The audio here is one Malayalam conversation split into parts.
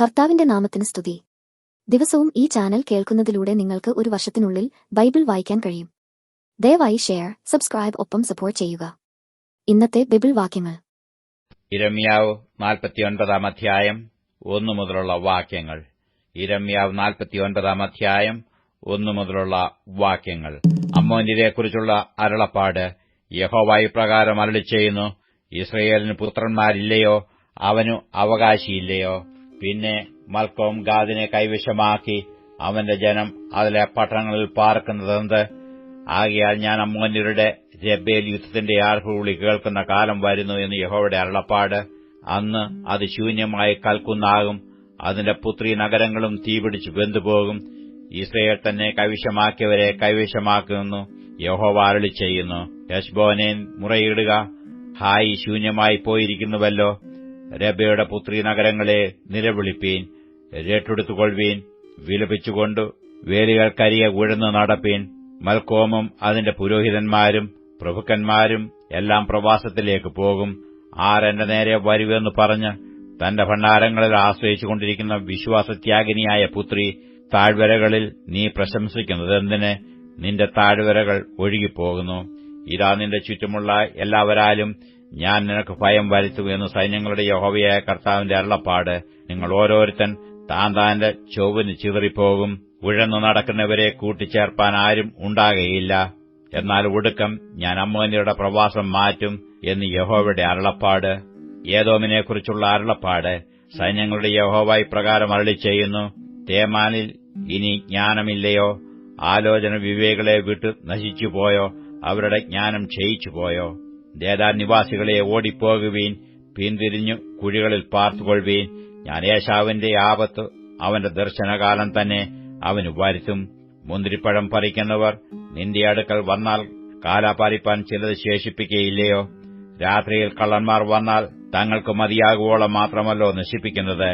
കർത്താവിന്റെ നാമത്തിന് സ്തുതി. ദിവസവും ഈ ചാനൽ കേൾക്കുന്നതിലൂടെ നിങ്ങൾക്ക് ഒരു വർഷത്തിനുള്ളിൽ ബൈബിൾ വായിക്കാൻ കഴിയും. ദയവായി ഷെയർ സബ്സ്ക്രൈബ് ഒപ്പം സപ്പോർട്ട് ചെയ്യുക. ഇന്നത്തെ ബൈബിൾ വാക്യങ്ങൾ. ഇരമ്യാവ് നാൽപ്പത്തിയൊൻപതാം അധ്യായം ഒന്നു മുതലുള്ള വാക്യങ്ങൾ. ഇരമ്യാവ് നാൽപ്പത്തിയൊൻപതാം അധ്യായം ഒന്നു മുതലുള്ള വാക്യങ്ങൾ. അമ്മോന്യതയെക്കുറിച്ചുള്ള അരുളപ്പാട് യഹോവായി പ്രകാരം അരളി ചെയ്യുന്നു ഇസ്രയേലിന് പുത്രന്മാരില്ലയോ? അവനു അവകാശിയില്ലയോ? പിന്നെ മൽക്കോം ഗാദിനെ കൈവശമാക്കി അവന്റെ ജനം അതിലെ പട്ടണങ്ങളിൽ പാർക്കുന്നതെന്ത്? ആകയാൽ ഞാൻ അമ്മോന്യരുടെ രബേൽ യുദ്ധത്തിന്റെ ആർഹുവിളി കേൾക്കുന്ന കാലം വരുന്നു എന്ന് യഹോവയുടെ അരുളപ്പാട്. അന്ന് അത് ശൂന്യമായി കൽക്കുന്നാകും അതിന്റെ പുത്രി നഗരങ്ങളും തീപിടിച്ച് വെന്തുപോകും. ഇസ്രയേൽ തന്നെ കൈവശമാക്കിയവരെ കൈവശമാക്കുന്നു. യഹോവ അരളി ചെയ്യുന്നു. യശ്ബോനെ മുറയിടുക. ഹായി ശൂന്യമായി പോയിരിക്കുന്നുവല്ലോ. രബയുടെ പുത്രി നഗരങ്ങളെ നിലവിളിപ്പീൻ രേട്ടെടുത്തുകൊള്ളീൻ വിലപിച്ചുകൊണ്ട് വേലികൾക്കരിയെ ഉഴന്നു നടപ്പീൻ. മൽക്കോമും അതിന്റെ പുരോഹിതന്മാരും പ്രഭുക്കന്മാരും എല്ലാം പ്രവാസത്തിലേക്ക് പോകും. ആരെന്റെ നേരെ വരുവെന്ന് പറഞ്ഞ് തന്റെ ഭണ്ഡാരങ്ങളിൽ ആശ്രയിച്ചുകൊണ്ടിരിക്കുന്ന വിശ്വാസത്യാഗിനിയായ പുത്രി താഴ്വരകളിൽ നീ പ്രശംസിക്കുന്നതെന്തിന്? നിന്റെ താഴ്വരകൾ ഒഴുകിപ്പോകുന്നു. ഇതാ നിന്റെ ചുറ്റുമുള്ള എല്ലാവരാലും ഞാൻ നിനക്ക് ഭയം വരുത്തുമെന്ന് സൈന്യങ്ങളുടെ യഹോവയായ കർത്താവിന്റെ അരുളപ്പാട്. നിങ്ങൾ ഓരോരുത്തൻ താൻ താന്റെ ചൊവ്വിന് ചിതറിപ്പോകും. ഉഴന്നു നടക്കുന്നവരെ കൂട്ടിച്ചേർപ്പാൻ ആരും ഉണ്ടാകുകയില്ല. എന്നാൽ ഒടുക്കം ഞാൻ അമ്മോനിയുടെ പ്രവാസം മാറ്റും എന്ന് യഹോവയുടെ അരുളപ്പാട്. ഏതോമിനെക്കുറിച്ചുള്ള അരുളപ്പാട് സൈന്യങ്ങളുടെ യഹോവായി പ്രകാരം അരളി ചെയ്യുന്നു തേമാനിൽ ഇനി ജ്ഞാനമില്ലയോ? ആലോചന വിവേകളെ വിട്ട് നശിച്ചുപോയോ? അവരുടെ ജ്ഞാനം ക്ഷയിച്ചുപോയോ? ദേദാൻ നിവാസികളെ ഓടിപ്പോകുവീൻ പിന്തിരിഞ്ഞു കുഴികളിൽ പാർത്തുകൊള്ളുവീൻ. ഞാൻ ഏശാവിന്റെ ആപത്ത് അവന്റെ ദർശനകാലം തന്നെ അവന് വരുത്തും. മുന്തിരിപ്പഴം പറിക്കുന്നവർ നിന്റെ അടുക്കൽ വന്നാൽ കാലാപാലിപ്പാൻ ചിലത് ശേഷിപ്പിക്കുകയില്ലയോ രാത്രിയിൽ കള്ളന്മാർ വന്നാൽ തങ്ങൾക്ക് മതിയാകുവോളം മാത്രമല്ലോ നശിപ്പിക്കുന്നത്.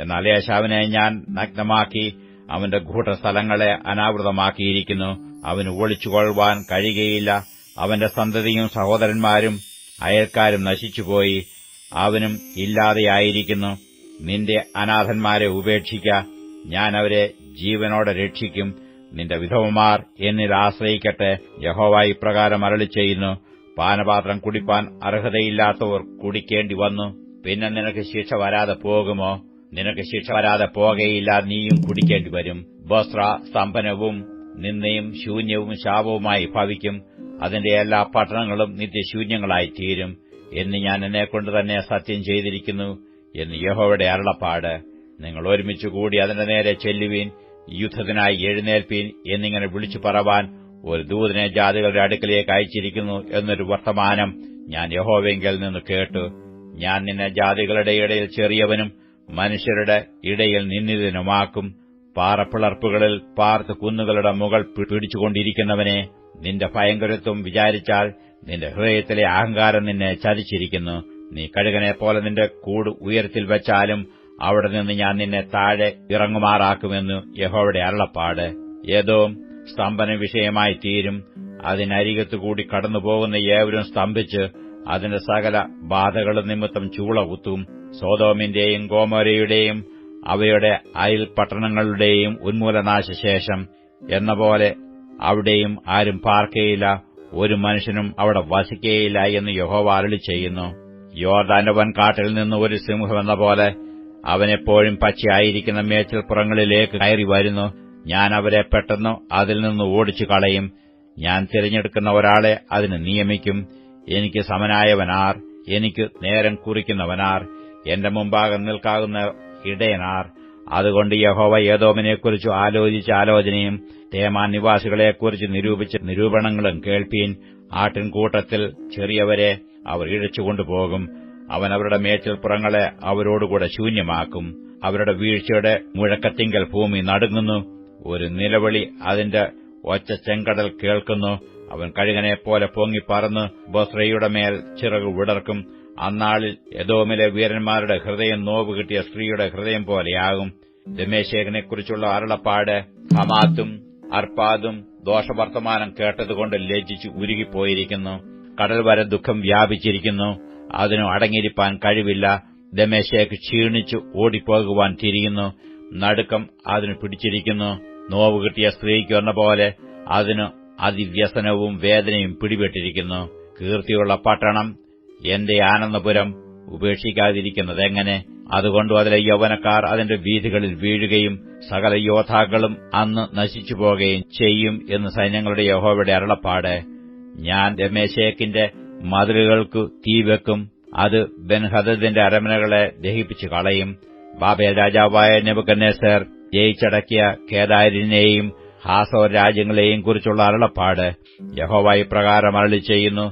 എന്നാൽ യേശാവിനെ ഞാൻ നഗ്നമാക്കി അവന്റെ ഗൂഢസ്ഥലങ്ങളെ അനാവൃതമാക്കിയിരിക്കുന്നു. അവന് ഒളിച്ചുകൊള്ളുവാൻ കഴിയുകയില്ല. അവന്റെ സന്തതിയും സഹോദരന്മാരും അയൽക്കാരും നശിച്ചുപോയി. അവനും ഇല്ലാതെയായിരിക്കുന്നു. നിന്റെ അനാഥന്മാരെ ഉപേക്ഷിക്ക. ഞാൻ അവരെ ജീവനോടെ രക്ഷിക്കും. നിന്റെ വിധവമാർ എന്നിൽ ആശ്രയിക്കട്ടെ. യഹോവായി പ്രകാരം അരളി ചെയ്യുന്നു പാനപാത്രം കുടിപ്പാൻ അർഹതയില്ലാത്തവർ കുടിക്കേണ്ടി വന്നു. പിന്നെ നിനക്ക് ശിക്ഷ വരാതെ പോകുമോ? നിനക്ക് ശിക്ഷ വരാതെ പോകയില്ല. നീയും കുടിക്കേണ്ടി വരും. ബസ്ര സ്തംഭനവും നിന്നയും ശൂന്യവും ശാപവുമായി ഭവിക്കും. അതിന്റെ എല്ലാ പട്ടണങ്ങളും നിത്യശൂന്യങ്ങളായി തീരും എന്ന് ഞാൻ എന്നെക്കൊണ്ട് തന്നെ സത്യം ചെയ്തിരിക്കുന്നു എന്ന് യഹോവയുടെ അരുളപ്പാട്. നിങ്ങൾ ഒരുമിച്ച് കൂടി അതിന്റെ നേരെ ചെല്ലുവീൻ യുദ്ധത്തിനായി എഴുന്നേൽപ്പീൻ എന്നിങ്ങനെ വിളിച്ചു പറവാൻ ഒരു ദൂതനെ ജാതികളുടെ അടുക്കലേക്ക് അയച്ചിരിക്കുന്നു എന്നൊരു വർത്തമാനം ഞാൻ യഹോവെങ്കിൽ നിന്ന് കേട്ടു. ഞാൻ നിന്നെ ജാതികളുടെ ഇടയിൽ ചെറിയവനും മനുഷ്യരുടെ ഇടയിൽ നിന്നിതനുമാക്കും പാറപ്പിളർപ്പുകളിൽ പാർത്ത് കുന്നുകളുടെ മുകൾ പിടിച്ചുകൊണ്ടിരിക്കുന്നവനെ നിന്റെ ഭയങ്കരത്വം വിചാരിച്ചാൽ നിന്റെ ഹൃദയത്തിലെ അഹങ്കാരം നിന്നെ ചതിച്ചിരിക്കുന്നു. നീ കഴുകനെ പോലെ നിന്റെ കൂട് ഉയരത്തിൽ വച്ചാലും അവിടെ നിന്ന് ഞാൻ നിന്നെ താഴെ ഇറങ്ങുമാറാക്കുമെന്നു യഹോയുടെ അരുളപ്പാട്. ഏതോ സ്തംഭന വിഷയമായി തീരും. അതിനരികത്തുകൂടി കടന്നുപോകുന്ന ഏവരും സ്തംഭിച്ച് അതിന്റെ സകല ബാധകളും നിമിത്തം ചൂള കുത്തും. സോതോമിന്റെയും ഗോമോരയുടെയും അവയുടെ അയൽ പട്ടണങ്ങളുടെയും ഉന്മൂലനാശശേഷം എന്ന പോലെ അവിടെയും ആരും പാർക്കയില്ല ഒരു മനുഷ്യനും അവിടെ വസിക്കുകയില്ല എന്ന് യഹോവ അരളി ചെയ്യുന്നു. യോർദാന്റെ വൻകാട്ടിൽ നിന്ന് ഒരു സിംഹമെന്ന പോലെ അവനെപ്പോഴും പച്ചയായിരിക്കുന്ന മേച്ചിൽപ്പുറങ്ങളിലേക്ക് കയറി വരുന്നു. ഞാൻ അവരെ പെട്ടെന്ന് അതിൽ നിന്ന് ഓടിച്ചു കളയും ഞാൻ തിരഞ്ഞെടുക്കുന്ന ഒരാളെ അതിന് നിയമിക്കും. എനിക്ക് സമനായവനാർ എനിക്ക് നേരം കുറിക്കുന്നവനാർ. എന്റെ മുമ്പാകെ നിൽക്കാകുന്ന ഇടയനാർ. അതുകൊണ്ട് യഹോവ ഏതോമിനെക്കുറിച്ച് ആലോചിച്ച ആലോചനയും തേമാൻ നിവാസികളെക്കുറിച്ച് നിരൂപിച്ച നിരൂപണങ്ങളും കേൾപ്പീൻ ആട്ടിൻകൂട്ടത്തിൽ ചെറിയവരെ അവർ ഇഴച്ചുകൊണ്ടുപോകും. അവൻ അവരുടെ മേച്ചിൽപ്പുറങ്ങളെ അവരോടുകൂടെ ശൂന്യമാക്കും. അവരുടെ വീഴ്ചയുടെ മുഴക്കത്തിങ്കൽ ഭൂമി നടുങ്ങുന്നു. ഒരു നിലവിളി അതിന്റെ ഒച്ച ചെങ്കടൽ കേൾക്കുന്നു. അവൻ കഴുകനെപ്പോലെ പൊങ്ങിപ്പറന്ന് ബൊസ്രയുടെ മേൽ ചിറക് വിടർക്കും. അന്നാളിൽ യദോമിലെ വീരന്മാരുടെ ഹൃദയം നോവ് കിട്ടിയ സ്ത്രീയുടെ ഹൃദയം പോലെയാകും. ദമേശേഖനെക്കുറിച്ചുള്ള അരുളപ്പാട് ഹമാത്തും അർപ്പാദും ദോഷവർത്തമാനം കേട്ടതുകൊണ്ട് ലജ്ജിച്ച് ഉരുകിപ്പോയിരിക്കുന്നു. കടൽ വരെ ദുഃഖം വ്യാപിച്ചിരിക്കുന്നു. അതിനു അടങ്ങിയിരിപ്പാൻ കഴിവില്ല. ദമേശേഖ് ക്ഷീണിച്ചു ഓടിപ്പോകുവാൻ തിരിയുന്നു. നടുക്കം അതിന് പിടിച്ചിരിക്കുന്നു. നോവ് കിട്ടിയ സ്ത്രീക്ക് വന്ന പോലെ അതിന് അതിവ്യസനവും വേദനയും പിടിപെട്ടിരിക്കുന്നു. കീർത്തിയുള്ള പട്ടണം എന്റെ ആനന്ദപുരം ഉപേക്ഷിക്കാതിരിക്കുന്നതെങ്ങനെ അതുകൊണ്ട് അതിലെ യൗവനക്കാർ അതിന്റെ വീഥികളിൽ വീഴുകയും സകല യോദ്ധാക്കളും അന്ന് നശിച്ചു പോകുകയും ചെയ്യും എന്ന് സൈന്യങ്ങളുടെ യഹോവയുടെ അരുളപ്പാട്. ഞാൻ രമേശേക്കിന്റെ മതിലുകൾക്കു തീവെക്കും. അത് ബെൻഹദദിന്റെ അരമനകളെ ദഹിപ്പിച്ചു കളയും ബാബേൽ രാജാവായ നെബുക്കന്നേസർ ജയിച്ചടക്കിയ കേദാരിനെയും ഹാസോർ രാജ്യങ്ങളെയും കുറിച്ചുള്ള അരുളപ്പാട് യഹോവായി പ്രകാരം അരളി ചെയ്യുന്നു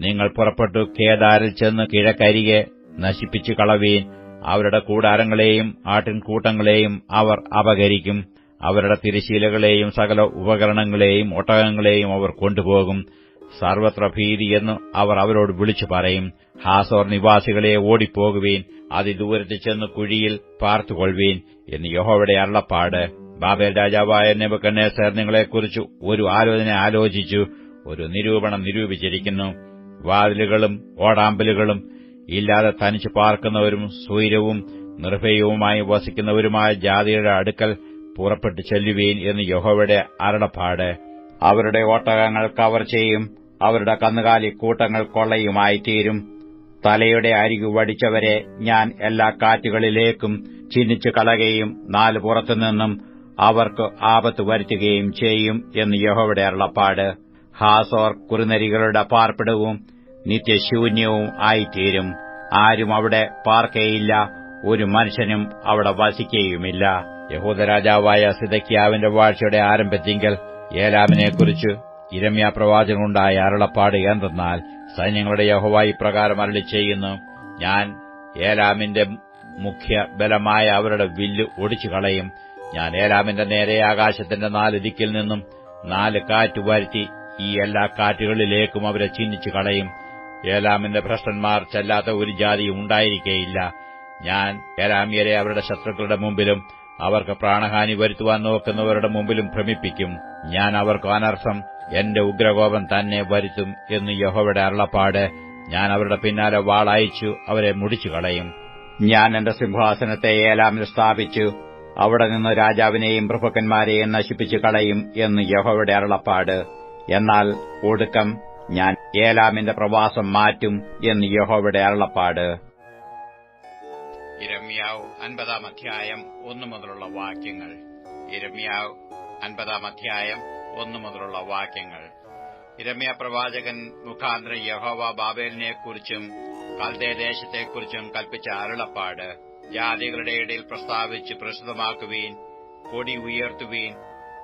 നിങ്ങൾ പുറപ്പെട്ടു കേദാരിൽ ചെന്ന് കിഴക്കരികെ നശിപ്പിച്ചു കളവീൻ. അവരുടെ കൂടാരങ്ങളെയും ആട്ടിൻകൂട്ടങ്ങളെയും അവർ അപകരിക്കും അവരുടെ തിരശീലകളെയും സകല ഉപകരണങ്ങളെയും ഒട്ടകങ്ങളെയും അവർ കൊണ്ടുപോകും. സർവത്ര എന്ന് അവർ അവരോട് വിളിച്ചു പറയും. ഹാസോർ നിവാസികളെ ഓടിപ്പോകുവീൻ. അതിദൂരത്ത് ചെന്ന് കുഴിയിൽ പാർത്തുകൊള്ളുവീൻ എന്ന് യഹോവയുടെ അള്ളപ്പാട് ബാബേൽ രാജാവായ നെബുക്കന്നേസർ നിങ്ങളെക്കുറിച്ച് ഒരു ആലോചന ആലോചിച്ചു. ഒരു നിരൂപണം നിരൂപിച്ചിരിക്കുന്നു. വാതിലുകളും ഓടാമ്പലുകളും ഇല്ലാതെ തനിച്ചു പാർക്കുന്നവരും സൂര്യവും നിർഭയവുമായി വസിക്കുന്നവരുമായ ജാതിയുടെ അടുക്കൽ പുറപ്പെട്ടു ചെല്ലുവീൻ എന്ന് യഹോവയുടെ അരുളപ്പാട്. അവരുടെ ഓട്ടകങ്ങൾ കവർ ചെയ്യും അവരുടെ കന്നുകാലി കൂട്ടങ്ങൾ കൊള്ളയുമായി തീരും തലയുടെ അരികു വടിച്ചവരെ ഞാൻ എല്ലാ കാറ്റുകളിലേക്കും ചിന്നിച്ചു കളകയും നാല് പുറത്തുനിന്നും അവർക്ക് ആപത്ത് വരുത്തുകയും ചെയ്യും എന്ന് യഹോവയുടെ അരുളപ്പാട്. ഹാസോർ കുറുനരികളുടെ പാർപ്പിടവും നിത്യശൂന്യവും ആയിത്തീരും. ആരും അവിടെ പാർക്കയില്ല ഒരു മനുഷ്യനും അവിടെ വസിക്കുകയുമില്ല യഹൂദരാജാവായ സിദക്കിയാവിന്റെ വാഴ്ചയുടെ ആരംഭത്തിങ്കൽ ഏലാമിനെക്കുറിച്ച് ഇരമ്യ പ്രവാചകനുണ്ടായ അരുളപ്പാട് എന്തെന്നാൽ സൈന്യങ്ങളുടെ യഹോവായി പ്രകാരം അരളി ചെയ്യുന്നു. ഞാൻ ഏലാമിന്റെ മുഖ്യ ബലമായ അവരുടെ വില്ല് ഒടിച്ചു കളയും ഞാൻ ഏലാമിന്റെ നേരെ ആകാശത്തിന്റെ നാല് ദിക്കിൽ നിന്നും നാല് കാറ്റ് വരുത്തി ഈ എല്ലാ കാറ്റുകളിലേക്കും അവരെ ചിഹ്നിച്ചു കളയും. ഏലാമിന്റെ ഭ്രഷ്ടന്മാർ ചെല്ലാത്ത ഒരു ജാതിയും ഉണ്ടായിരിക്കേയില്ല. ഞാൻ ഏലാമിയരെ അവരുടെ ശത്രുക്കളുടെ മുമ്പിലും അവർക്ക് പ്രാണഹാനി വരുത്തുവാൻ നോക്കുന്നവരുടെ മുമ്പിലും ഭ്രമിപ്പിക്കും. ഞാൻ അവർക്ക് അനർത്ഥം എന്റെ ഉഗ്രകോപം തന്നെ വരുത്തും എന്ന് യഹോവയുടെ അരുളപ്പാട് ഞാൻ അവരുടെ പിന്നാലെ വാളയച്ചു അവരെ മുടിച്ചു കളയും. ഞാൻ എന്റെ സിംഹാസനത്തെ ഏലാമിൽ സ്ഥാപിച്ചു അവിടെ നിന്ന് രാജാവിനെയും പ്രഭുക്കന്മാരെയും നശിപ്പിച്ചു കളയും എന്ന് യഹോവയുടെ അരുളപ്പാട്. എന്നാൽ ഒടുക്കം ഞാൻ ഏലാമിന്റെ പ്രവാസം മാറ്റും എന്ന് യഹോവയുടെ അരുളപ്പാട്. ഇരമ്യാവ് അൻപതാം അധ്യായം ഒന്നു മുതലുള്ള വാക്യങ്ങൾ. ഇരമ്യാവ് അൻപതാം അധ്യായം ഒന്നു മുതലുള്ള വാക്യങ്ങൾ. ഇരമ്യ പ്രവാചകൻ മുഖാന്തര യഹോവ ബാബേലിനെക്കുറിച്ചും കൽദേ ദേശത്തെക്കുറിച്ചും കൽപ്പിച്ച അരുളപ്പാട്. ജാതികളുടെ ഇടയിൽ പ്രസ്താവിച്ച് പ്രസിദ്ധമാക്കുവീൻ കൊടി ഉയർത്തുവീൻ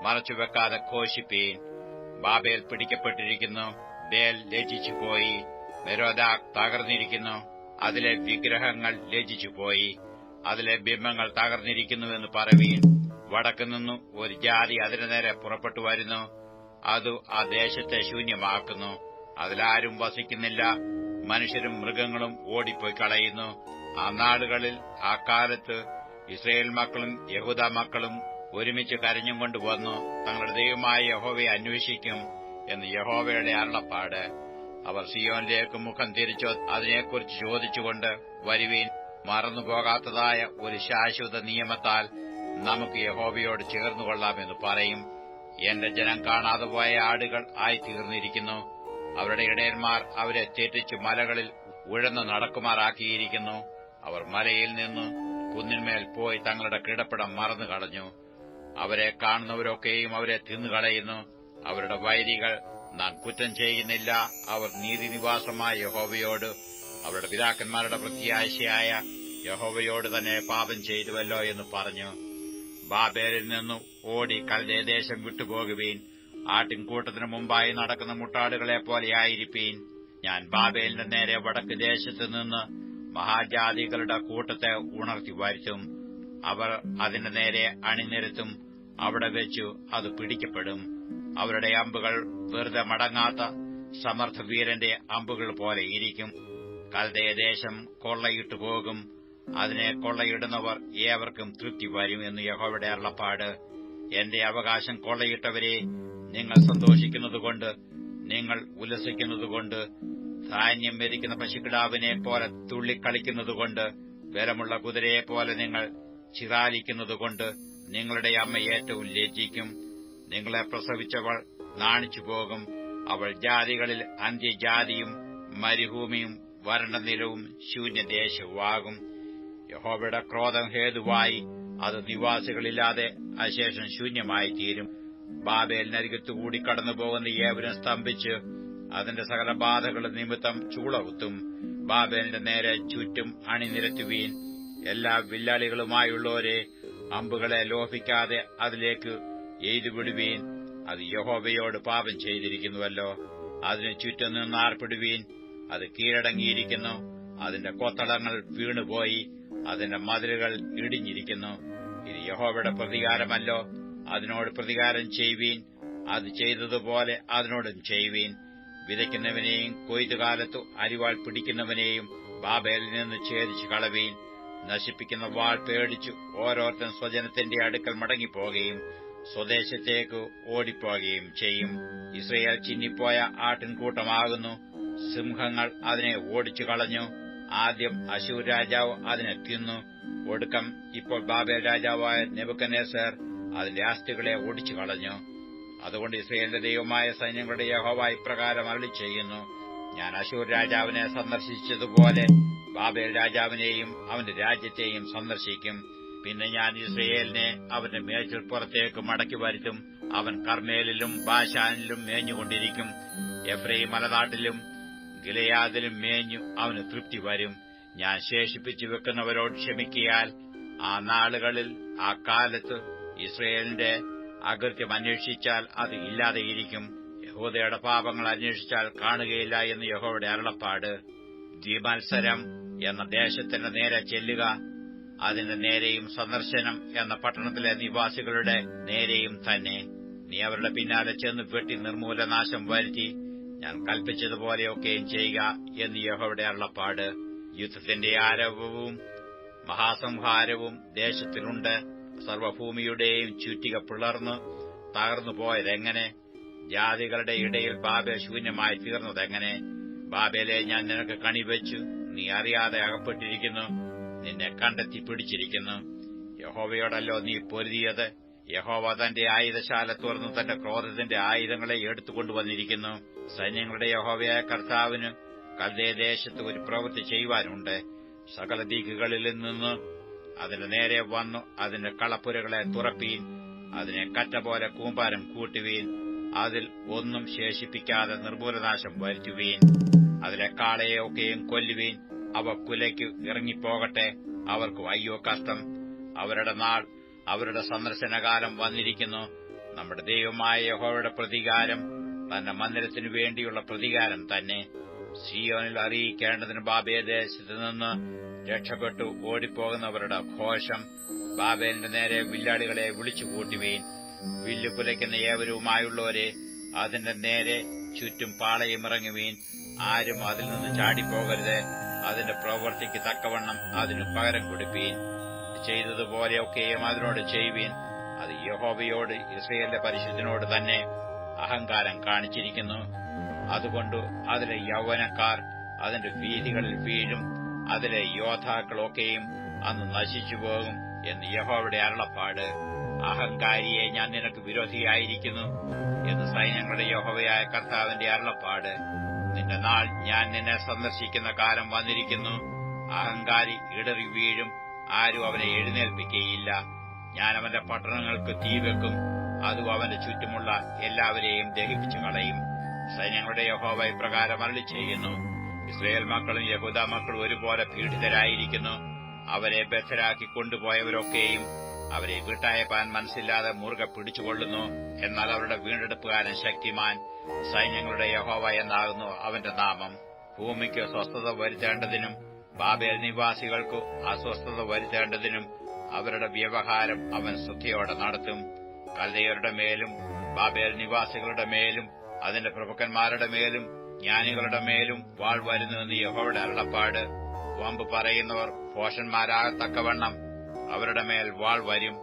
മറച്ചുവെക്കാതെ ഘോഷിപ്പീൻ ബാബേൽ പിടിക്കപ്പെട്ടിരിക്കുന്നു. ബേൽ ലജിച്ചുപോയി മെരോദാക് തകർന്നിരിക്കുന്നു. അതിലെ വിഗ്രഹങ്ങൾ ലജിച്ചുപോയി അതിലെ ബിംബങ്ങൾ തകർന്നിരിക്കുന്നുവെന്ന് പറവീൻ വടക്കുനിന്നു ഒരു ജാതി അതിനു നേരെ പുറപ്പെട്ടു വരുന്നു. അത് ആ ദേശത്തെ ശൂന്യമാക്കുന്നു. അതിലാരും വസിക്കുന്നില്ല. മനുഷ്യരും മൃഗങ്ങളും ഓടിപ്പോയി കളയുന്നു. ആ നാടുകളിൽ ആ കാലത്ത് ഇസ്രയേൽ മക്കളും യഹൂദ മക്കളും ഒരുമിച്ച് കരഞ്ഞും കൊണ്ട് വന്നു തങ്ങളുടെ ദൈവമായ യഹോവയെ അന്വേഷിക്കും എന്ന് യഹോവയുടെ അരുളപ്പാട്. അവർ സിയോനിലേക്ക് മുഖം തിരിച്ചു അതിനെക്കുറിച്ച് ചോദിച്ചുകൊണ്ട് വരുവീൻ മറന്നുപോകാത്തതായ ഒരു ശാശ്വത നിയമത്താൽ നമുക്ക് യഹോവയോട് ചേർന്നുകൊള്ളാമെന്ന് പറയും. എന്റെ ജനം കാണാതെ പോയ ആടുകൾ ആയി ആയിത്തീർന്നിരിക്കുന്നു. അവരുടെ ഇടയന്മാർ അവരെ തെറ്റിച്ച് മലകളിൽ ഉഴന്നു നടക്കുമാറാക്കിയിരിക്കുന്നു. അവർ മലയിൽ നിന്ന് കുന്നിന്മേൽ പോയി തങ്ങളുടെ കിടപ്പിടം മറന്നു കളഞ്ഞു അവരെ കാണുന്നവരൊക്കെയും അവരെ തിന്നുകളയുന്നു. അവരുടെ വൈരികൾ നാം കുറ്റം ചെയ്യുന്നില്ല. അവർ നീതിനിവാസമായ യഹോവയോട് അവരുടെ പിതാക്കന്മാരുടെ പ്രത്യാശയായ യഹോവയോട് തന്നെ പാപം ചെയ്തുവല്ലോ എന്ന് പറഞ്ഞു. ബാബേലിൽ നിന്നും ഓടി കൽദേ ദേശം വിട്ടുപോകുവീൻ. ആട്ടിൻകൂട്ടത്തിനു മുമ്പായി നടക്കുന്ന മുട്ടാടുകളെ പോലെയായിരിപ്പീൻ ഞാൻ ബാബേലിന്റെ നേരെ വടക്ക് ദേശത്ത് നിന്ന് മഹാജാതികളുടെ കൂട്ടത്തെ ഉണർത്തി വരുത്തും. അവർ അതിന്റെ നേരെ അണിനിരത്തും. അവിടെ വെച്ചു അത് പിടിക്കപ്പെടും. അവരുടെ അമ്പുകൾ വെറുതെ മടങ്ങാത്ത സമർത്ഥവീരന്റെ അമ്പുകൾ പോലെ ഇരിക്കും. കൽദയദേശം കൊള്ളയിട്ടു പോകും. അതിനെ കൊള്ളയിടുന്നവർ ഏവർക്കും തൃപ്തി വരും എന്ന് യഹോവയുടെ അരുളപ്പാട്. എന്റെ അവകാശം കൊള്ളയിട്ടവരെ നിങ്ങൾ സന്തോഷിക്കുന്നതുകൊണ്ട് നിങ്ങൾ ഉല്ലസിക്കുന്നതുകൊണ്ട് ധാന്യം മെതിക്കുന്ന പശുക്കിടാവിനെ പോലെ തുള്ളിക്കളിക്കുന്നതുകൊണ്ട് ബലമുള്ള കുതിരയെപ്പോലെ നിങ്ങൾ ചിറാലിക്കുന്നതുകൊണ്ട് നിങ്ങളുടെ അമ്മ ഏറ്റവും ലജ്ജിക്കും. നിങ്ങളെ പ്രസവിച്ചവൾ നാണിച്ചു പോകും അവൾ ജാതികളിൽ അന്ത്യജാതിയും മരുഭൂമിയും വരണ്ട നിലവും ശൂന്യദേശവുമാകും. യഹോബയുടെ ക്രോധം ഹേതുവായി അത് നിവാസികളില്ലാതെ അശേഷം ശൂന്യമായി തീരും ബാബേലിനരികത്തുകൂടി കടന്നുപോകുന്ന ഏവരും സ്തംഭിച്ച് അതിന്റെ സകല ബാധകളുടെ നിമിത്തം ചൂളകുത്തും. ബാബേലിന്റെ നേരെ ചുറ്റും അണിനിരത്തുവീൻ. എല്ലാ വില്ലാളികളുമായുള്ളവരെ അമ്പുകളെ ലോഹിക്കാതെ അതിലേക്ക് എയ്തുവിടുവീൻ അത് യഹോവയോട് പാപം ചെയ്തിരിക്കുന്നുവല്ലോ. അതിനു ചുറ്റും നിന്ന് ആർപ്പിടുവീൻ. അത് കീഴടങ്ങിയിരിക്കുന്നു. അതിന്റെ കൊത്തളങ്ങൾ വീണുപോയി. അതിന്റെ മതിലുകൾ ഇടിഞ്ഞിരിക്കുന്നു. ഇത് യഹോവയുടെ പ്രതികാരമല്ലോ. അതിനോട് പ്രതികാരം ചെയ്യുവീൻ അത് ചെയ്തതുപോലെ അതിനോടും ചെയ്യുവീൻ വിതയ്ക്കുന്നവനെയും കൊയ്ത്തുകാലത്തു അരിവാൾ പിടിക്കുന്നവനെയും ബാബേലിൽ നിന്ന് ഛേദിച്ചു കളവീൻ നശിപ്പിക്കുന്ന വാൾ പേടിച്ചു ഓരോരുത്തൻ സ്വജനത്തിന്റെ അടുക്കൽ മടങ്ങിപ്പോകുകയും സ്വദേശത്തേക്ക് ഓടിപ്പോകുകയും ചെയ്യും. ഇസ്രയേൽ ചിന്നിപ്പോയ ആട്ടിൻകൂട്ടമാകുന്നു. സിംഹങ്ങൾ അതിനെ ഓടിച്ചു കളഞ്ഞു. ആദ്യം അശൂർ രാജാവ് അതിനെ തിന്നു. ഒടുക്കം ഇപ്പോൾ ബാബേൽ രാജാവായ നെബുക്കനേസർ അതിന്റെ ആസ്തികളെ ഓടിച്ചു കളഞ്ഞു. അതുകൊണ്ട് ഇസ്രയേലിന്റെ ദൈവമായ സൈന്യങ്ങളുടെ യഹോവ ഇപ്രകാരം അരളി ചെയ്യുന്നു ഞാൻ അശൂർ രാജാവിനെ സന്ദർശിച്ചതുപോലെ ബാബേൽ രാജാവിനെയും അവന്റെ രാജ്യത്തെയും സന്ദർശിക്കും. പിന്നെ ഞാൻ ഇസ്രയേലിനെ അവന്റെ മേച്ചിൽ പുറത്തേക്ക് മടക്കി വരുത്തും. അവൻ കർമേലിലും ബാഷാനിലും മേഞ്ഞുകൊണ്ടിരിക്കും. എഫ്രൈം മലനാട്ടിലും ഗിലയാദിലും മേഞ്ഞു അവന് തൃപ്തി വരും. ഞാൻ ശേഷിപ്പിച്ചു വെക്കുന്നവരോട് ക്ഷമിക്കിയാൽ ആ നാളുകളിൽ ആ കാലത്ത് ഇസ്രയേലിന്റെ അകൃത്യം അന്വേഷിച്ചാൽ അത് ഇല്ലാതെയിരിക്കും. യഹോദയുടെ പാപങ്ങൾ അന്വേഷിച്ചാൽ കാണുകയില്ല എന്ന് യഹോയുടെ അരുളപ്പാട്. ദ്വിമത്സരം എന്ന ദേശത്തിന്റെ നേരെ ചെല്ലുക അതിന്റെ നേരെയും സന്ദർശനം എന്ന പട്ടണത്തിലെ നിവാസികളുടെ നേരെയും തന്നെ. നീ അവരുടെ പിന്നാലെ ചെന്ന് വെട്ടി നിർമൂലനാശം വരുത്തി ഞാൻ കൽപ്പിച്ചതുപോലെയൊക്കെയും ചെയ്യുക എന്ന് യഹോയുടെ അള്ളപ്പാട് യുദ്ധത്തിന്റെ ആരവവും മഹാസംഹാരവും ദേശത്തിനുണ്ട്. സർവഭൂമിയുടെയും ചുറ്റിക പിളർന്ന് തകർന്നു പോയതെങ്ങനെ ജാതികളുടെ ഇടയിൽ ബാബേൽ ശൂന്യമായി തീർന്നതെങ്ങനെ? ബാബേലെ ഞാൻ നിനക്ക് കണിവെച്ചു നീ അറിയാതെ അകപ്പെട്ടിരിക്കുന്നു. നിന്നെ കണ്ടെത്തി പിടിച്ചിരിക്കുന്നു. യഹോവയോടല്ലോ നീ പൊരുതിയത്. യഹോവ തന്റെ ആയുധശാല തുറന്നു തന്റെ ക്രോധത്തിന്റെ ആയുധങ്ങളെ എടുത്തുകൊണ്ടുവന്നിരിക്കുന്നു. സൈന്യങ്ങളുടെ യഹോവയായ കർത്താവിന് കൽദേശത്ത് ഒരു പ്രവൃത്തി ചെയ്യുവാനുണ്ട്. സകല ദിക്കുകളിൽ നിന്ന് അതിന്റെ നേരെ വന്നു അതിന്റെ കളപ്പുരകളെ തുറപ്പീൻ. അതിനെ കറ്റ പോലെ കൂമ്പാരം കൂട്ടുവീൻ. അതിൽ ഒന്നും ശേഷിപ്പിക്കാതെ നിർമൂലനാശം വരുത്തുവീൻ. അതിലെ കാളയെയൊക്കെയും കൊല്ലുവീൻ അവ കുലയ്ക്ക് ഇറങ്ങിപ്പോകട്ടെ. അവർക്ക് അയ്യോ കഷ്ടം. അവരുടെ നാൾ അവരുടെ സന്ദർശനകാലം വന്നിരിക്കുന്നു. നമ്മുടെ ദൈവമായ യഹോയുടെ പ്രതികാരം തന്റെ മന്ദിരത്തിനു വേണ്ടിയുള്ള പ്രതികാരം തന്നെ. സിയോനിൽ അറിയിക്കേണ്ടതിന് ബാബേദേശത്ത് നിന്ന് രക്ഷപ്പെട്ടു ഓടിപ്പോകുന്നവരുടെ ഘോഷം ബാബേലിന്റെ നേരെ വില്ലാളികളെ വിളിച്ചുകൂട്ടുവീൻ. വില്ലു കുലയ്ക്കുന്ന ഏവരുമായുള്ളവരെ അതിന്റെ നേരെ ചുറ്റും പാളയമിറങ്ങുവീൻ. ആരും അതിൽ നിന്ന് ചാടിപ്പോകരുത്. അതിന്റെ പ്രവൃത്തിക്ക് തക്കവണ്ണം അതിനു പകരം കൊടുപ്പീൻ. ചെയ്തതുപോലെയൊക്കെയും അതിനോട് ചെയ്യുവീൻ. അത് യഹോബയോട് ഇസ്രയേലിന്റെ പരിശുദ്ധനോട് തന്നെ അഹങ്കാരം കാണിച്ചിരിക്കുന്നു. അതുകൊണ്ട് അതിലെ യൗവനക്കാർ അതിന്റെ വീതികളിൽ വീഴും. അതിലെ യോദ്ധാക്കളൊക്കെയും അന്ന് നശിച്ചുപോകും എന്ന് യഹോവയുടെ അരുളപ്പാട്. അഹങ്കാരിയെ ഞാൻ നിനക്ക് വിരോധിയായിരിക്കുന്നു എന്ന് സൈന്യങ്ങളുടെ യഹോവയായ കർത്താവിന്റെ അരുളപ്പാട്. നിന്റെ നാൾ ഞാൻ നിന്നെ സന്ദർശിക്കുന്ന കാലം വന്നിരിക്കുന്നു. അഹങ്കാരി ഇടറി വീഴും. ആരും അവനെ എഴുന്നേൽപ്പിക്കുകയില്ല ഞാൻ അവന്റെ പട്ടണങ്ങൾക്ക് തീവെക്കും അതും അവന്റെ ചുറ്റുമുള്ള എല്ലാവരെയും ദഹിപ്പിച്ചു കളയും. സൈന്യങ്ങളുടെ യഹോവ ഇപ്രകാരം അരളി ചെയ്യുന്നു ഇസ്രയേൽ മക്കളും യഹൂദ മക്കളും ഒരുപോലെ പീഡിതരായിരിക്കുന്നു. അവരെ ബദ്ധരാക്കി കൊണ്ടുപോയവരൊക്കെയും അവരെ വീട്ടായപ്പാൻ മനസ്സില്ലാതെ മുറുകെ പിടിച്ചുകൊള്ളുന്നു. എന്നാൽ അവരുടെ വീണ്ടെടുപ്പുകാരൻ ശക്തിമാൻ സൈന്യങ്ങളുടെ യഹോവ എന്നാകുന്നു അവന്റെ നാമം. ഭൂമിക്ക് സ്വസ്ഥത വരുത്തേണ്ടതിനും ബാബേൽ നിവാസികൾക്കു അസ്വസ്ഥത വരുത്തേണ്ടതിനും അവരുടെ വ്യവഹാരം അവൻ ശ്രദ്ധയോടെ നടത്തും. കൽദയരുടെ മേലും ബാബേൽ നിവാസികളുടെ മേലും അതിന്റെ പ്രഭുക്കന്മാരുടെ മേലും ജ്ഞാനികളുടെ മേലും വാൾ വരുന്നുവെന്ന് യഹോയുടെ അരുളപ്പാട്. വമ്പ് പറയുന്നവർ പോഷന്മാരാകത്തക്കവണ്ണം അവരുടെ മേൽ വാൾ വരും.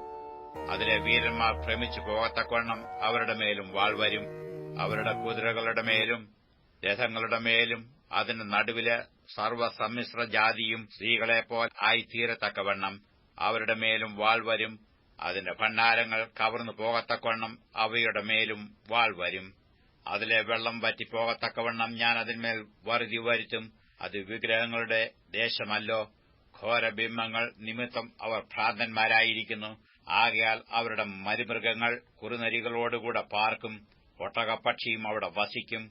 അതിലെ വീരന്മാർ ഭ്രമിച്ചു പോകത്തക്കവണ്ണം അവരുടെ മേലും വാൾ വരും. അവരുടെ കുതിരകളുടെ മേലും രഥങ്ങളുടെ മേലും അതിന് നടുവിലെ സർവസമ്മിശ്ര ജാതിയും സ്ത്രീകളെപ്പോൽ ആയിത്തീരത്തക്കവണ്ണം അവരുടെ മേലും വാൾ വരും. അതിന്റെ ഭണ്ഡാരങ്ങൾ കവർന്നു പോകത്തക്കവണ്ണം അവയുടെ മേലും വാൾ വരും. അതിലെ വെള്ളം വറ്റിപ്പോകത്തക്കവണ്ണം ഞാൻ അതിന്മേൽ വറുതി വരുത്തും. അത് വിഗ്രഹങ്ങളുടെ ദേശമല്ലോ. ഘോരബിംബങ്ങൾ നിമിത്തം അവർ ഭ്രാന്തന്മാരായിരിക്കുന്നു. ആകയാൽ അവരുടെ മരുമൃഗങ്ങൾ കുറുനരികളോടുകൂടെ പാർക്കും ഒട്ടകപ്പക്ഷിയും അവിടെ വസിക്കും.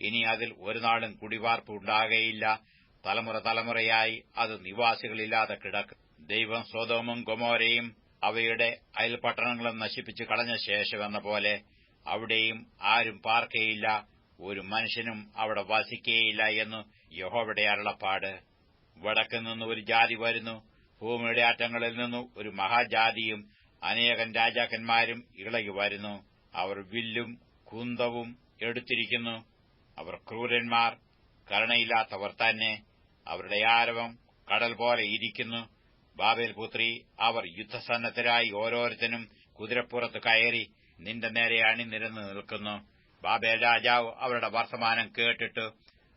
ഇനി അതിൽ ഒരു നാളും കുടിവാർപ്പ് ഉണ്ടാകയില്ല. തലമുറ തലമുറയായി അത് നിവാസികളില്ലാതെ കിടക്കും. ദൈവം സ്വതവും ഗൊമോരയും അവയുടെ അയൽപട്ടണങ്ങളും നശിപ്പിച്ചു കളഞ്ഞ ശേഷം എന്ന പോലെ അവിടെയും ആരും പാർക്കേയില്ല. ഒരു മനുഷ്യനും അവിടെ വസിക്കേയില്ല എന്ന് യഹോവയുടെ അരുളപ്പാട്. വടക്കു നിന്ന് ഒരു ജാതി വരുന്നു. ഭൂമിയുടെ അറ്റങ്ങളിൽ നിന്നു ഒരു മഹാജാതിയും അനേകം രാജാക്കന്മാരും ഇളകി വരുന്നു. അവർ വില്ലും കുന്തവും എടുത്തിരിക്കുന്നു. അവർ ക്രൂരന്മാർ കരുണയില്ലാത്തവർ തന്നെ. അവരുടെ ആരവം കടൽ പോലെ ഇരിക്കുന്നു. ബാബേൽ പുത്രി അവർ യുദ്ധസന്നദ്ധരായി ഓരോരുത്തരും കുതിരപ്പുറത്ത് കയറി നിന്റെ നേരെ അണിനിരന്ന് നിൽക്കുന്നു. ബാബേൽ രാജാവ് അവരുടെ വർത്തമാനം കേട്ടിട്ട്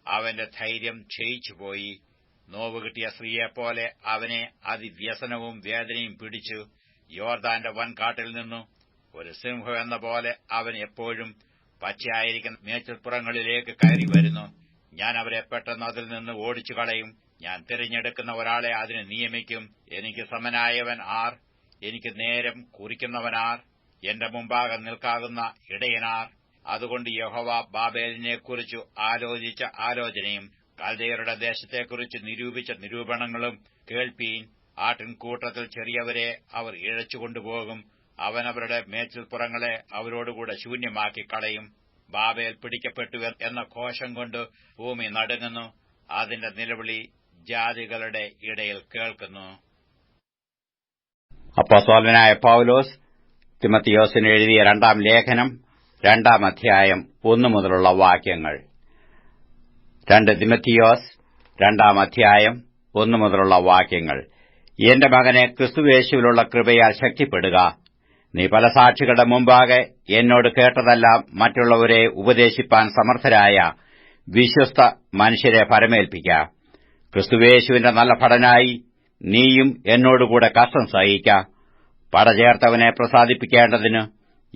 അവന്റെ ധൈര്യം ക്ഷയിച്ചുപോയി. നോവ് കിട്ടിയ സ്ത്രീയെപ്പോലെ അവനെ അതിവ്യസനവും വേദനയും പിടിച്ചു യോർദാന്റെ വൻകാട്ടിൽ നിന്നു. ഒരു സിംഹം എന്ന പോലെ അവൻ എപ്പോഴും പച്ചയായിരിക്കുന്ന മേച്ചിൽപ്പുറങ്ങളിലേക്ക് കയറി വരുന്നു. ഞാൻ അവരെ പെട്ടെന്ന് അതിൽ നിന്ന് ഓടിച്ചു കളയും. ഞാൻ തിരഞ്ഞെടുക്കുന്ന ഒരാളെ അതിന് നിയമിക്കും. എനിക്ക് സമനായവൻ ആർ. എനിക്ക് നേരം കുറിക്കുന്നവനാർ എന്റെ മുമ്പാകെ നിൽക്കാകുന്ന ഇടയനാർ അതുകൊണ്ട് യഹോവ ബാബേലിനെക്കുറിച്ചു ആലോചിച്ച ആലോചനയും കൽദയരുടെ ദേശത്തെക്കുറിച്ച് നിരൂപിച്ച നിരൂപണങ്ങളും കേൾപ്പീൻ ആട്ടിൻകൂട്ടത്തിൽ ചെറിയവരെ അവർ ഇഴച്ചുകൊണ്ടുപോകും അവനവരുടെ മേച്ചിൽപ്പുറങ്ങളെ അവരോടുകൂടെ ശൂന്യമാക്കി കളയും. ബാബേൽ പിടിക്കപ്പെട്ടു എന്ന കോശം കൊണ്ട് ഭൂമി നടുങ്ങുന്നു. അതിന്റെ നിലവിളി ജാതികളുടെ ഇടയിൽ കേൾക്കുന്നു. അപ്പോസ്തലനായ പൌലോസ് തിമത്തിയോസിന് എഴുതിയ രണ്ടാം ലേഖനം രണ്ടാം അധ്യായം ഒന്നു മുതലുള്ള വാക്യങ്ങൾ. രണ്ട് തിമത്തിയോസ് രണ്ടാം അധ്യായം ഒന്നു മുതലുള്ള വാക്യങ്ങൾ. എന്റെ മകനെ ക്രിസ്തുവേശുവിലുള്ള കൃപയാൽ ശക്തിപ്പെടുക. നീ പല സാക്ഷികളുടെ മുമ്പാകെ എന്നോട് കേട്ടതെല്ലാം മറ്റുള്ളവരെ ഉപദേശിപ്പാൻ സമർത്ഥരായ വിശ്വസ്ത മനുഷ്യരെ ഫലമേൽപ്പിക്ക ക്രിസ്തുവേശുവിന്റെ നല്ല ഭടനായി നീയും എന്നോടുകൂടെ കഷ്ടം സഹിക്ക. പടചേർത്തവനെ പ്രസാദിപ്പിക്കേണ്ടതിന്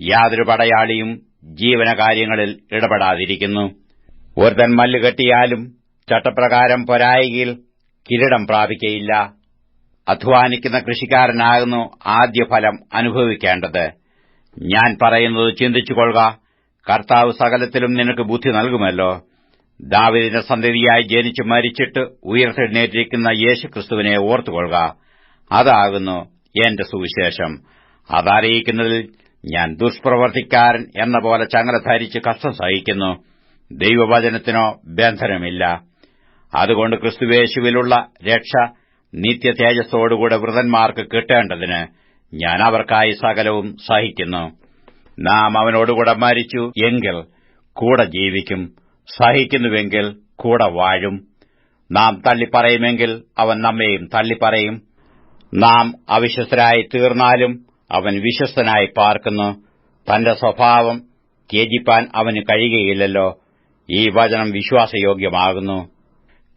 യാതൊരു പടയാളിയും ജീവനകാര്യങ്ങളിൽ ഇടപെടാതിരിക്കുന്നു. ഒരുത്തൻ മല്ല് കെട്ടിയാലും ചട്ടപ്രകാരം പൊരായികയിൽ കിരീടം പ്രാപിക്കയില്ല. അധ്വാനിക്കുന്ന കൃഷിക്കാരനാകുന്നു ആദ്യ ഫലം അനുഭവിക്കേണ്ടത്. ഞാൻ പറയുന്നത് ചിന്തിച്ചുകൊള്ളുക. കർത്താവ് സകലത്തിലും നിനക്ക് ബുദ്ധി നൽകുമല്ലോ. ദാവിദിന്റെ സന്തതിയായി ജനിച്ച് മരിച്ചിട്ട് ഉയർത്തെഴുന്നേറ്റിരിക്കുന്ന യേശുക്രിസ്തുവിനെ ഓർത്തുകൊള്ളുക. അതാകുന്നു എന്റെ സുവിശേഷം. അതറിയിക്കുന്നതിൽ ഞാൻ ദുഷ്പ്രവർത്തിക്കാരൻ എന്ന പോലെ ചങ്ങല ധരിച്ച് കഷ്ടം സഹിക്കുന്നു. ദൈവവചനത്തിനോ ബന്ധനമില്ല. അതുകൊണ്ട് ക്രിസ്തുവേശുവിലുള്ള രക്ഷ നിത്യ തേജസ്സോടുകൂടെ വൃതന്മാർക്ക് കിട്ടേണ്ടതിന് ഞാൻ അവർക്കായി സകലവും സഹിക്കുന്നു. നാം അവനോടുകൂടെ മരിച്ചു എങ്കിൽ കൂടെ ജീവിക്കും സഹിക്കുന്നുവെങ്കിൽ കൂടെ വാഴും. നാം തള്ളിപ്പറയുമെങ്കിൽ അവൻ നമ്മെയും തള്ളിപ്പറയും. നാം അവിശ്വസ്തരായി തീർന്നാലും അവൻ വിശ്വസ്തനായി പാർക്കുന്നു. തന്റെ സ്വഭാവം ത്യജിപ്പാൻ അവന് കഴിയുകയില്ലല്ലോ. ഈ വചനം വിശ്വാസയോഗ്യമാകുന്നു.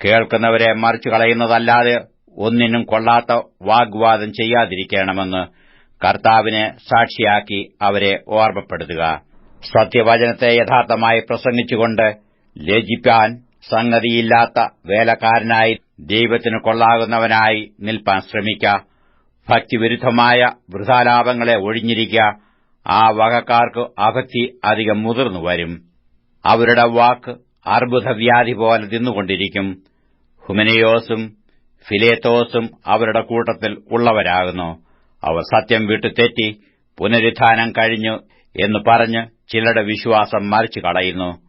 കേൾക്കുന്നവരെ മറിച്ചു കളയുന്നതല്ലാതെ ഒന്നിനും കൊള്ളാത്ത വാഗ്വാദം ചെയ്യാതിരിക്കണമെന്ന് കർത്താവിനെ സാക്ഷിയാക്കി അവരെ ഓർമ്മപ്പെടുത്തുക. സത്യവചനത്തെ യഥാർത്ഥമായി പ്രസംഗിച്ചുകൊണ്ട് ലജിപ്പാൻ സംഗതിയില്ലാത്ത വേലക്കാരനായി ദൈവത്തിന് കൊള്ളാകുന്നവനായി നിൽപ്പാൻ ശ്രമിക്ക ഭക്തിവിരുദ്ധമായ വൃഥാലാപങ്ങളെ ഒഴിഞ്ഞിരിക്കുക. ആ വകക്കാർക്ക് അഭക്തി അധികം മുതിർന്നു വരും. അവരുടെ വാക്ക് അർബുദവ്യാധി പോലെ തിന്നുകൊണ്ടിരിക്കും ഹുമനയോസും ഫിലേത്തോസും അവരുടെ കൂട്ടത്തിൽ ഉള്ളവരാകുന്നു. അവർ സത്യം വിട്ടു തെറ്റി പുനരുത്ഥാനം കഴിഞ്ഞു എന്ന് പറഞ്ഞ് ചിലരുടെ വിശ്വാസം മറിച്ചു കളയുന്നു.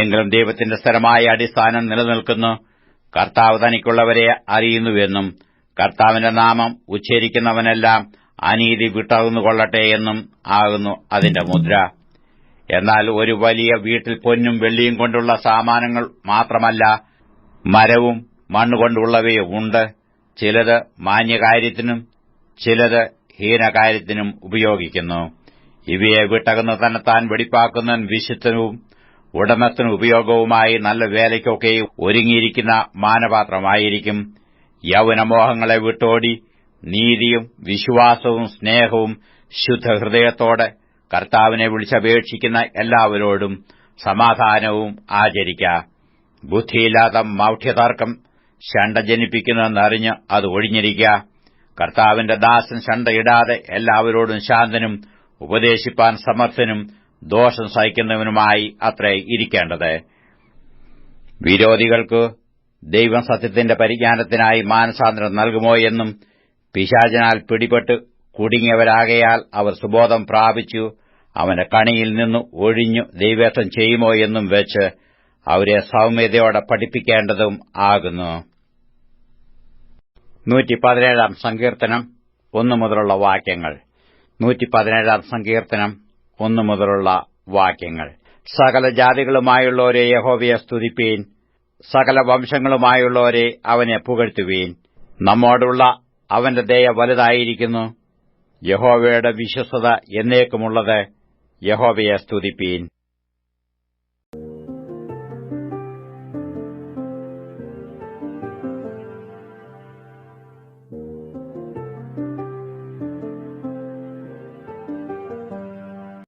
എങ്കിലും ദൈവത്തിന്റെ സ്ഥിരമായ അടിസ്ഥാനം നിലനിൽക്കുന്നു. കർത്താവ് തനിക്കുള്ളവരെ അറിയുന്നുവെന്നും കർത്താവിന്റെ നാമം ഉച്ചരിക്കുന്നവനെല്ലാം അനീതി വിട്ടകുന്നുകൊള്ളട്ടെ എന്നും ആകുന്നു അതിന്റെ മുദ്ര. എന്നാൽ ഒരു വലിയ വീട്ടിൽ പൊന്നും വെള്ളിയും കൊണ്ടുള്ള സാമാനങ്ങൾ മാത്രമല്ല മരവും മണ്ണുകൊണ്ടുള്ളവയും ഉണ്ട്. ചിലത് മാന്യകാര്യത്തിനും ചിലത് ഹീനകാര്യത്തിനും ഉപയോഗിക്കുന്നു. ഇവയെ വിട്ടകന്ന് തന്നെത്താൻ വെടിപ്പാക്കുന്ന വിശുദ്ധനും ഉടമസ്ഥന് ഉപയോഗവുമായി നല്ല വേലയ്ക്കൊക്കെ ഒരുങ്ങിയിരിക്കുന്ന മാനപാത്രമായിരിക്കും. യൗവനമോഹങ്ങളെ വിട്ടോടി നീതിയും വിശ്വാസവും സ്നേഹവും ശുദ്ധഹൃദയത്തോടെ കർത്താവിനെ വിളിച്ചപേക്ഷിക്കുന്ന എല്ലാവരോടും സമാധാനവും ആചരിക്ക. ബുദ്ധിയില്ലാത്ത മൗഢ്യതർക്കം ശണ്ട ജനിപ്പിക്കുന്നുവെന്നറിഞ്ഞ് അത് ഒഴിഞ്ഞിരിക്കുക കർത്താവിന്റെ ദാസൻ ശണ്ടയിടാതെ എല്ലാവരോടും ശാന്തനും ഉപദേശിപ്പാൻ സമർത്ഥനും ദോഷം സഹിക്കുന്നവനുമായി അത്രേ ഇരിക്കേണ്ടത്. വിരോധികൾക്ക് ദൈവസത്യത്തിന്റെ പരിജ്ഞാനത്തിനായി മാനസാന്തരം നൽകുമോ എന്നും പിശാചനാൽ പിടിപെട്ട് കുടുങ്ങിയവരാകയാൽ അവർ സുബോധം പ്രാപിച്ചു. അവന്റെ കണിയിൽ നിന്ന് ഒഴിഞ്ഞു ദൈവേഷം ചെയ്യുമോ എന്നും വെച്ച് അവരെ സൗമ്യതയോടെ പഠിപ്പിക്കേണ്ടതും ആകുന്നു. നൂറ്റിപ്പതിനേഴാം സങ്കീർത്തനം ഒന്നു മുതലുള്ള വാക്യങ്ങൾ. നൂറ്റിപ്പതിനേഴാം സങ്കീർത്തനം ഒന്നു മുതലുള്ള വാക്യങ്ങൾ. സകല ജാതികളുമായുള്ളവരെ യഹോവയെ സ്തുതിപ്പീൻ. സകല വംശങ്ങളുമായുള്ളവരെ അവനെ പുകഴ്ത്തുവീൻ. നമ്മോടുള്ള അവന്റെ ദയ വലുതായിരിക്കുന്നു. യഹോവയുടെ വിശ്വസത എന്നേക്കുമുള്ളത് യഹോവയെ സ്തുതിപ്പീൻ.